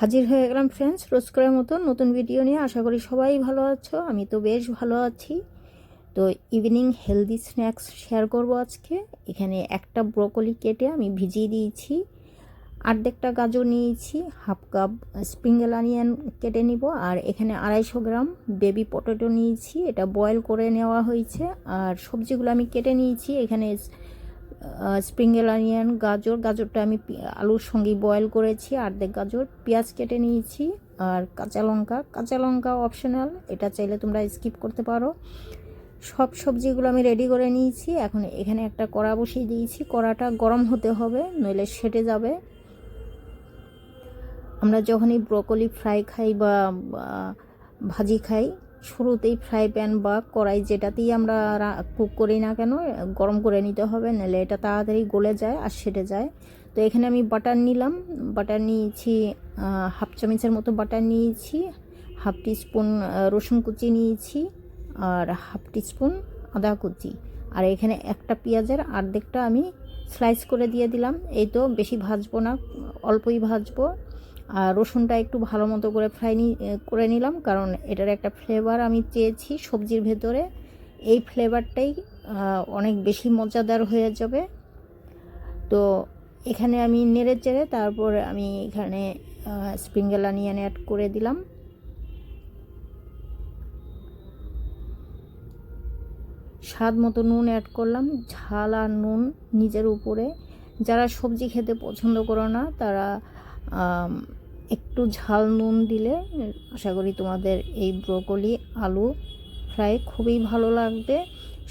হাজির হয়ে গেলাম ফ্রেন্ডস রোজ করার মতো নতুন ভিডিও নিয়ে আশা করি সবাই ভালো আছো। আমি তো বেশ ভালো আছি। তো ইভিনিং হেলদি স্ন্যাক্স শেয়ার করব আজকে। এখানে একটা ব্রোকলি কেটে আমি ভিজিয়ে দিয়েছি। অর্ধেকটা গাজর নিয়েছি হাফ কাপ স্প্রিঙ্গেল অনিয়ন কেটে নিব। আর এখানে আড়াইশো গ্রাম বেবি পটেটো নিয়েছি। এটা বয়েল করে নেওয়া হয়েছে। আর সবজিগুলো আমি কেটে নিয়েছি। এখানে স্প্রিঙ্গেল অনিয়ন গাজর, গাজরটা আমি আলুর সঙ্গে বয়েল করেছি আর্ধেক গাজর, পেঁয়াজ কেটে নিয়েছি আর কাঁচা লঙ্কা। কাঁচা লঙ্কা অপশনাল এটা চাইলে তোমরা স্কিপ করতে পারো। সব সবজিগুলো আমি রেডি করে নিয়েছি। এখন এখানে একটা কড়া বসিয়ে দিয়েছি। কড়াটা গরম হতে হবে, নইলে সেটে যাবে। আমরা যখনই ব্রোকলি ফ্রাই খাই বা বা ভাজি খাই শুরুতেই ফ্রাই প্যান বা কড়াই যেটাতেই আমরা কুক করি না কেন, গরম করে নিতে হবে, নাহলে এটা তাড়াতাড়ি গলে যায় আর সেটে যায়। তো এখানে আমি বাটার নিলাম বাটার নিয়েছি হাফ চামচের মতো বাটার নিয়েছি হাফ টিস্পুন রসুন কুচি নিয়েছি আর হাফ টিস্পুন আদা কুচি। আর এখানে একটা পেঁয়াজের অর্ধেকটা আমি স্লাইস করে দিয়ে দিলাম, এই তো বেশি ভাজবো না, অল্পই ভাজবো। আর রসুনটা একটু ভালো মতো করে ফ্রাই করে নিলাম। কারণ এটার একটা ফ্লেভার আমি চেয়েছি সবজির ভেতরে। এই ফ্লেভারটাই অনেক বেশি মজাদার হয়ে যাবে। তো এখানে আমি নেড়ে চেড়ে তারপর আমি এখানে স্প্রিঙ্গেল অনিয়ন অ্যাড করে দিলাম। স্বাদ মতো নুন অ্যাড করলাম। ঝাল আর নুন নিজের উপরে। যারা সবজি খেতে পছন্দ করো না, তারা একটু ঝাল নুন দিলে, আশা করি তোমাদের এই ব্রোকলি, আলু ফ্রাই খুবই ভালো লাগবে।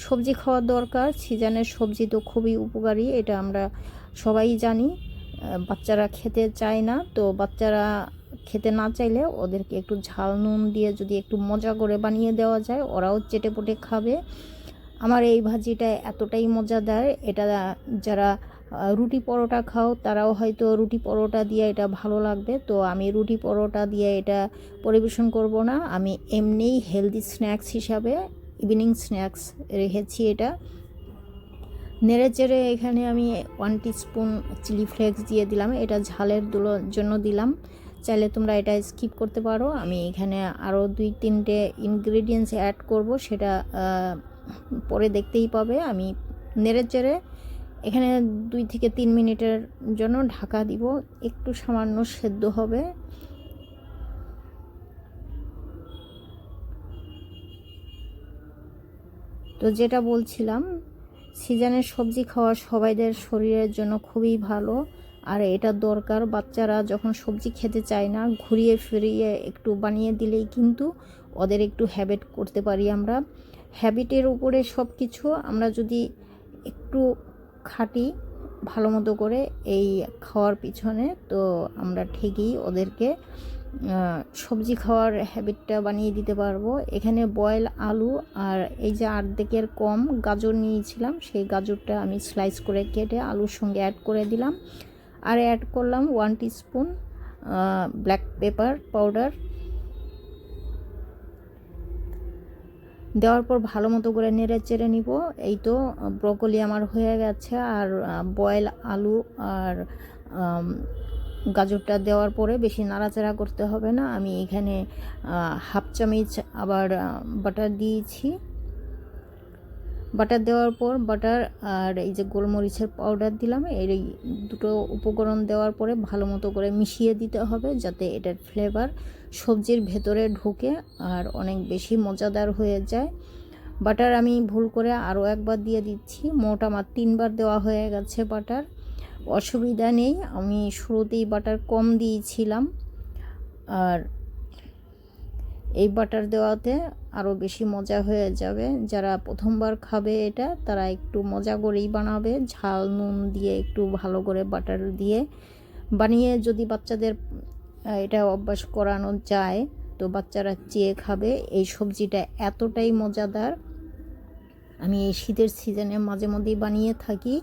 সবজি খাওয়ার দরকার, সিজনের সবজি তো খুবই উপকারী, এটা আমরা সবাই জানি। বাচ্চারা খেতে চায় না, তো বাচ্চারা খেতে না চাইলে ওদেরকে একটু ঝাল নুন দিয়ে যদি একটু মজা করে বানিয়ে দেওয়া যায়, ওরাও চেটে পুটে খাবে। আমার এই ভাজিটা এতটাই মজাদার, এটা যারা রুটি পরোটা খাও, তারাও হয়তো রুটি পরোটা দিয়ে এটা ভালো লাগবে। তো আমি রুটি পরোটা দিয়ে এটা পরিবেশন করব না। আমি এমনিই হেলদি স্ন্যাক্স হিসাবে ইভিনিং স্ন্যাক্স রেখেছি এটা। নেড়ে চেড়ে এখানে আমি ওয়ান স্পুন চিলি ফ্লেক্স দিয়ে দিলাম। এটা ঝালের জন্য দিলাম। চাইলে তোমরা এটা স্কিপ করতে পারো। আমি এখানে আরও দুই তিনটে ইনগ্রেডিয়েন্টস অ্যাড করব। সেটা পরে দেখতেই পাবে। আমি নেড়ে চেড়ে এখানে দুই থেকে তিন মিনিটের জন্য ঢাকা দিব। একটু সামান্য সেদ্ধ হবে। তো যেটা বলছিলাম, সিজনের সবজি খাওয়া সবাইদের শরীরের জন্য খুবই ভালো। আর এটা দরকার, বাচ্চারা যখন সবজি খেতে চায় না, ঘুরিয়ে ফিরিয়ে একটু বানিয়ে দিলেই কিন্তু ওদের একটু হ্যাবিট করতে পারি আমরা। হ্যাবিটের উপরে সব কিছু আমরা যদি একটু খাটি ভালো মতো করে এই খাওয়ার পিছনে তো আমরা ঠিকই ওদেরকে সবজি খাওয়ার হ্যাবিটটা বানিয়ে দিতে পারব। এখানে বয়েল আলু আর এই যে আর্ধেকের কম গাজর নিয়েছিলাম, সেই গাজরটা আমি স্লাইস করে কেটে আলুর সঙ্গে অ্যাড করে দিলাম। আর অ্যাড করলাম one teaspoon black pepper powder দেওয়ার পর ভালো মতো করে নেড়ে চেড়ে নিব। এই তো, ব্রকলি আমার হয়ে গেছে। আর বয়েল আলু আর গাজরটা দেওয়ার পরে বেশি নাড়াচাড়া করতে হবে না। আমি এখানে হাফ চামিচ আবার বাটার দিয়েছি। বাটার দেওয়ার পর বাটার আর এই যে গোলমরিচের পাউডার দিলাম এই দুটো উপকরণ দেওয়ার পরে ভালো মতো করে মিশিয়ে দিতে হবে যাতে এটার ফ্লেভার সবজির ভেতরে ঢুকে আর অনেক বেশি মজাদার হয়ে যায়। বাটার আমি ভুল করে আরও একবার দিয়ে দিচ্ছি, মোট আমার তিনবার দেওয়া হয়ে গেছে বাটার। অসুবিধা নেই, আমি শুরুতেই বাটার কম দিয়েছিলাম। আর এই বাটার দেওয়াতে আরও বেশি মজা হয়ে যাবে। যারা প্রথমবার খাবে এটা, তারা একটু মজা করেই বানাবে। ঝাল, নুন দিয়ে একটু ভালো করে বাটার দিয়ে বানিয়ে যদি বাচ্চাদের এটা অভ্যাস করানো যায়, তো বাচ্চারা চেয়ে খাবে। এই সবজিটা এতটাই মজাদার। আমি এই শীতের সিজনে মাঝে মধ্যেই বানিয়ে থাকি।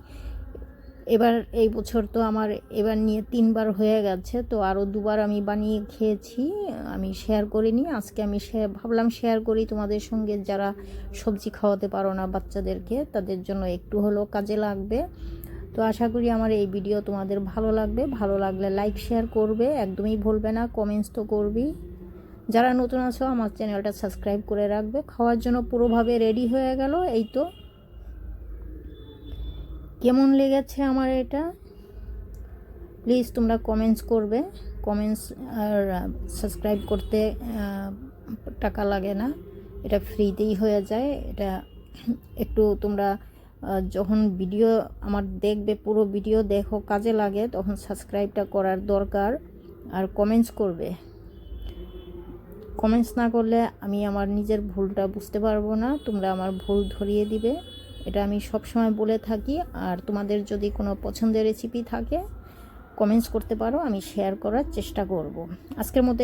এবার এই বছর তো আমার এবার নিয়ে তিনবার হয়ে গেছে, তো আরও দুবার আমি বানিয়ে খেয়েছি, আমি শেয়ার করিনি। আজকে আমি ভাবলাম শেয়ার করি তোমাদের সঙ্গে, যারা সবজি খাওয়াতে পারো না বাচ্চাদেরকে, তাদের জন্য একটু হলেও কাজে লাগবে। তো আশা করি আমার এই ভিডিও তোমাদের ভালো লাগবে, ভালো লাগলে লাইক শেয়ার করবে, একদমই ভুলবে না কমেন্টস তো করবি যারা নতুন আছো, আমার চ্যানেলটা সাবস্ক্রাইব করে রাখবে, খাওয়ার জন্য পুরোভাবে রেডি হয়ে গেল, এই তো। কেমন লেগেছে আমার এটা? প্লিজ তোমরা কমেন্টস করবে। কমেন্টস আর সাবস্ক্রাইব করতে টাকা লাগে না। এটা ফ্রিতেই হয়ে যায়। এটা একটু তোমরা যখন ভিডিও আমার দেখবে, পুরো ভিডিও দেখো, কাজে লাগে, তখন সাবস্ক্রাইবটা করার দরকার। আর কমেন্টস করবে। কমেন্টস না করলে আমি আমার নিজের ভুলটা বুঝতে পারব না। তোমরা আমার ভুল ধরিয়ে দিবে। এটা আমি সব সময় বলে থাকি। আর তোমাদের যদি কোনো পছন্দের রেসিপি থাকে কমেন্টস করতে পারো, আমি শেয়ার করার চেষ্টা করব। আজকের মতো